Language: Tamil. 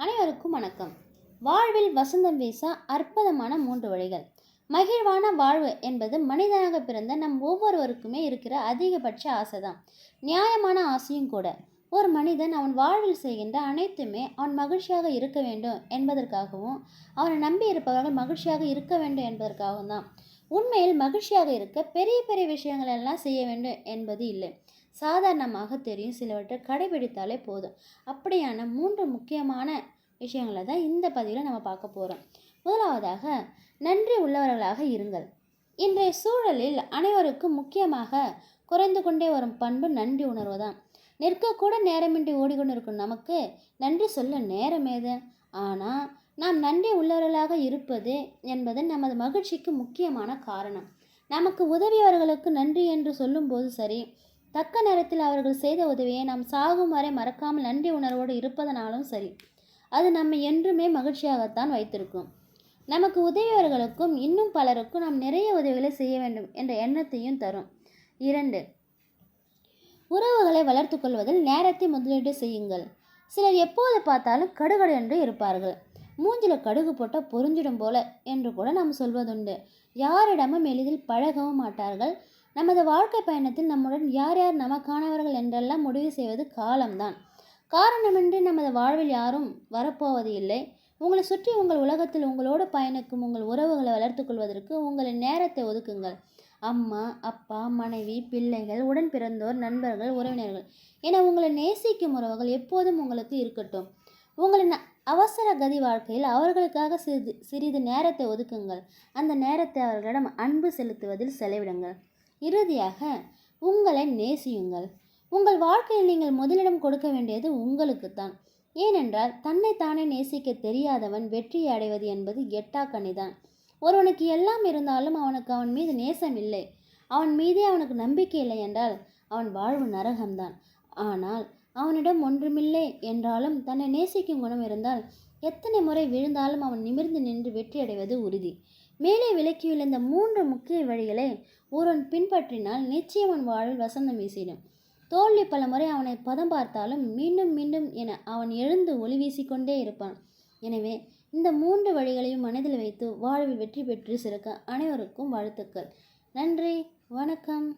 அனைவருக்கும் வணக்கம். வாழ்வில் வசந்தம் வீச அற்புதமான மூன்று வழிகள். மகிழ்வான வாழ்வு என்பது மனிதனாக பிறந்த நம் ஒவ்வொருவருக்குமே இருக்கிற அதிகபட்ச ஆசைதான். நியாயமான ஆசையும் கூட. ஒரு மனிதன் அவன் வாழ்வில் செய்கின்ற அனைத்துமே அவன் மகிழ்ச்சியாக இருக்க வேண்டும் என்பதற்காகவும் அவனை நம்பி இருப்பவர்கள் மகிழ்ச்சியாக இருக்க வேண்டும் என்பதற்காகவும் தான். உண்மையில் மகிழ்ச்சியாக இருக்க பெரிய பெரிய விஷயங்கள் எல்லாம் செய்ய வேண்டும் என்பது இல்லை. சாதாரணமாக தெரியும் சிலவற்றை கடைபிடித்தாலே போதும். அப்படியான மூன்று முக்கியமான விஷயங்களை தான் இந்த பதிவில் நம்ம பார்க்க போகிறோம் முதலாவதாக நன்றி உள்ளவர்களாக இருங்கள். இன்றைய சூழலில் அனைவருக்கும் முக்கியமாக குறைந்து கொண்டே வரும் பண்பு நன்றி உணர்வு தான். நிற்கக்கூட நேரமின்றி ஓடிக்கொண்டு இருக்கும் நமக்கு நன்றி சொல்ல நேரமேது ஆனால் நாம் நன்றி உள்ளவர்களாக இருப்பது என்பது நமது மகிழ்ச்சிக்கு முக்கியமான காரணம். நமக்கு உதவியவர்களுக்கு நன்றி என்று சொல்லும்போது சரி தக்க நேரத்தில் அவர்கள் செய்த உதவியை நாம் சாகும் வரை மறக்காமல் நன்றி உணர்வோடு இருப்பதனாலும் சரி அது நம்மை என்றுமே மகிழ்ச்சியாகத்தான் வைத்திருக்கும். நமக்கு உதவியவர்களுக்கும் இன்னும் பலருக்கும் நாம் நிறைய உதவிகளை செய்ய வேண்டும் என்ற எண்ணத்தையும் தரும். இரண்டு உறவுகளை வளர்த்து கொள்வதில் நேரத்தை முதலீடு செய்யுங்கள். சிலர் எப்போது பார்த்தாலும் கடுகடு என்று இருப்பார்கள். மூஞ்சில கடுகு போட்டால் பொறிஞ்சிடும் போல என்று கூட நாம் சொல்வதுண்டு. யாரிடமும் எளிதில் பழகவும் மாட்டார்கள். நமது வாழ்க்கை பயணத்தில் நம்முடன் யார் யார் நமக்கானவர்கள் என்றெல்லாம் முடிவு செய்வது காலம்தான். காரணமின்றி நமது வாழ்வில் யாரும் வரப்போவது இல்லை. உங்களை சுற்றி உங்கள் உலகத்தில் உங்களோடு பயணிக்கும் உங்கள் உறவுகளை வளர்த்து கொள்வதற்கு உங்களின் நேரத்தை ஒதுக்குங்கள். அம்மா அப்பா மனைவி பிள்ளைகள் உடன் பிறந்தோர் நண்பர்கள் உறவினர்கள் என உங்களை நேசிக்கும் உறவுகள் எப்போதும் உங்களுக்கு இருக்கட்டும். உங்களின் அவசர கதி வாழ்க்கையில் அவர்களுக்காக சிறிது சிறிது நேரத்தை ஒதுக்குங்கள். அந்த நேரத்தை அவர்களிடம் அன்பு செலுத்துவதில் செலவிடுங்கள். இறுதியாக உங்களை நேசியுங்கள். உங்கள் வாழ்க்கையில் நீங்கள் முதலிடம் கொடுக்க வேண்டியது உங்களுக்குத்தான். ஏனென்றால் தன்னைத்தானே நேசிக்க தெரியாதவன் வெற்றியை அடைவது என்பது எட்டாக்கணிதான் ஒருவனுக்கு எல்லாம் இருந்தாலும் அவனுக்கு அவன் மீது நேசம் இல்லை. அவன் மீதே அவனுக்கு நம்பிக்கை இல்லை என்றால் அவன் வாழ்வு நரகம்தான். ஆனால் அவனிடம் ஒன்றுமில்லை என்றாலும் தன்னை நேசிக்கும் குணம் இருந்தால் எத்தனை முறை விழுந்தாலும் அவன் நிமிர்ந்து நின்று வெற்றியடைவது உறுதி. மேலே விளக்கியுள்ள இந்த மூன்று முக்கிய வழிகளை ஒருவன் பின்பற்றினால் நிச்சயம் அவன் வாழ்வில் வசந்தம் வீசிடும். தோல்வி பல முறை அவனை பதம் பார்த்தாலும் மீண்டும் மீண்டும் என அவன் எழுந்து ஒளி வீசிக்கொண்டே இருப்பான். எனவே இந்த மூன்று வழிகளையும் மனதில் வைத்து வாழ்வில் வெற்றி பெற்று சிறக்க அனைவருக்கும் வாழ்த்துக்கள். நன்றி வணக்கம்.